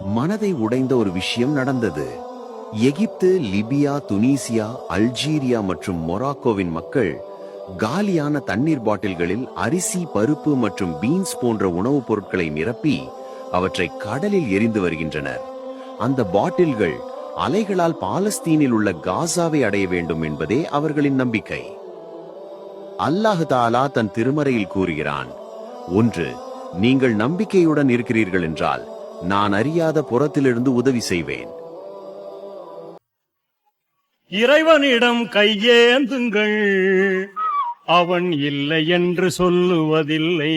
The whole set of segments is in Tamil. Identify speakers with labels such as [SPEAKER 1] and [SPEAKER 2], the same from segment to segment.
[SPEAKER 1] மனதை உடைந்த ஒரு விஷயம் நடந்தது. எகிப்து லிபியா துனிசியா அல்ஜீரியா மற்றும் மொராக்கோவின் மக்கள் காலியான தண்ணீர் பாட்டில்களில் அரிசி பருப்பு மற்றும் பீன்ஸ் போன்ற உணவுப் பொருட்களை நிரப்பி அவற்றை கடலில் எரிந்து வருகின்றனர். அந்த பாட்டில்கள் அலைகளால் பாலஸ்தீனில் உள்ள காசாவை அடைய வேண்டும் என்பதே அவர்களின் நம்பிக்கை. அல்லாஹு தாலா தன் திருமறையில் கூறுகிறான் ஒன்று நீங்கள் நம்பிக்கையுடன் இருக்கிறீர்கள் என்றால் நான் அறியாத புறத்திலிருந்து உதவி செய்வேன்.
[SPEAKER 2] இறைவனிடம் கையேந்துங்கள். அவன் இல்லை என்று சொல்லுவதில்லை.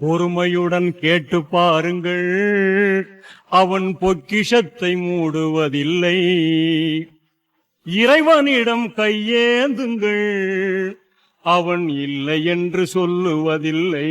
[SPEAKER 2] பொறுமையுடன் கேட்டு பாருங்கள். அவன் பொக்கிஷத்தை மூடுவதில்லை. இறைவனிடம் கையேந்துங்கள். அவன் இல்லை என்று சொல்லுவதில்லை.